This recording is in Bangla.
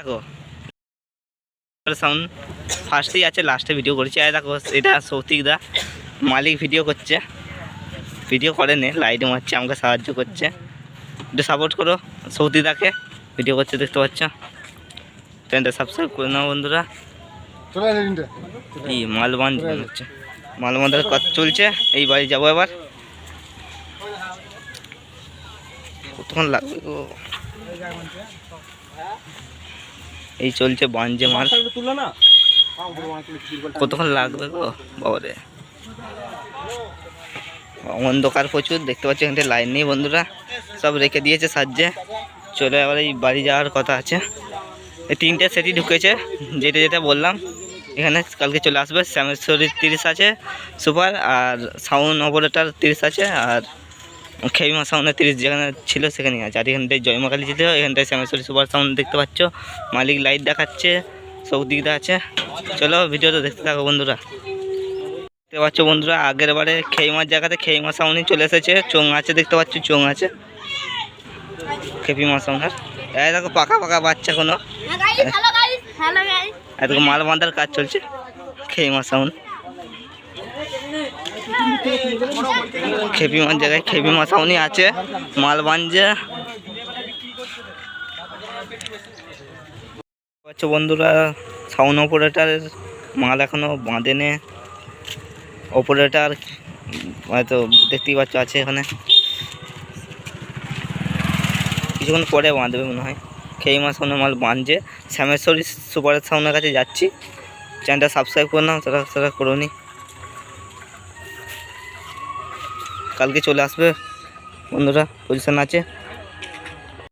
দেখো। সাউন্ড ফার্স্টেই আছে লাস্টে ভিডিও করেছি। আর দেখো এটা সৌতিক দা মালিক ভিডিও করছে। ভিডিও করে নে লাইট মারছে আমাকে সাহায্য করছে। একটু সাপোর্ট করো সৌতিক দাকে ভিডিও করছে দেখতে পাচ্ছ? চ্যানেলটা সাবস্ক্রাইব করে নাও বন্ধুরা। এই মালবান হচ্ছে। মালবান্ধার কাজ চলছে এই বাড়ি যাব এবার। কতক্ষণ লাগবে গো? এই চলছে বাঞ্জে মাল। কতক্ষণ লাগবে গো? বাবারে। অন্ধকার প্রচুর দেখতে পাচ্ছি এখানে লাইন নেই বন্ধুরা। সব রেখে দিয়েছে সাহায্যে চলে এবার এই বাড়ি যাওয়ার কথা আছে। এই তিনটে সেটি ঢুকেছে যেটা যেটা বললাম। এখানে কালকে চলে আসবে শ্যামেশ্বরীর তিরিশ আছে সুপার আর সাউন্ড অপারেটার তিরিশ আছে আর খেমিমা সাউন্ডের তিরিশ যেখানে ছিল সেখানেই আছে। আর এখানটায় জয়মাকালী ছিল এখানটায় শ্যামেশ্বরী সুপার সাউন্ড দেখতে পাচ্ছ। মালিক লাইট দেখাচ্ছে সব দিকটা আছে চলো ভিডিওটা দেখতে থাকো বন্ধুরা। দেখতে পাচ্ছ বন্ধুরা আগের বারে খেইমার জায়গাতে খেইমা সাউন্ডই চলে এসেছে। চোং আছে দেখতে পাচ্ছ চোং আছে। খেপিমা সাউন্ডার এই দেখো পাকা পাকা বাচ্চা কোনো। গাইস এদিকে মাল বাঁধার কাজ চলছে। খেইমা সাউন্ড। খেপিমার জায়গায় খেপিমা সাউন্ডই আছে, মাল বাঞ্জে পাচ্ছ বন্ধুরা সাউন্ড অপারেটারের মাল এখনও বাঁধেনে। অপারেটার, হয়তো দেখতেই পাচ্ছ আছে এখানে। কিছুক্ষণ পরে বাঁধবে মনে হয়। খেয়ে মাস সামনে মাল বাঁধছে শ্যামেশ্বরী সুপারের সামনের কাছে যাচ্ছি। চ্যানেলটা সাবস্ক্রাইব করে নাও তারা তারা করো কালকে চলে আসবে বন্ধুরা পজিশন আছে।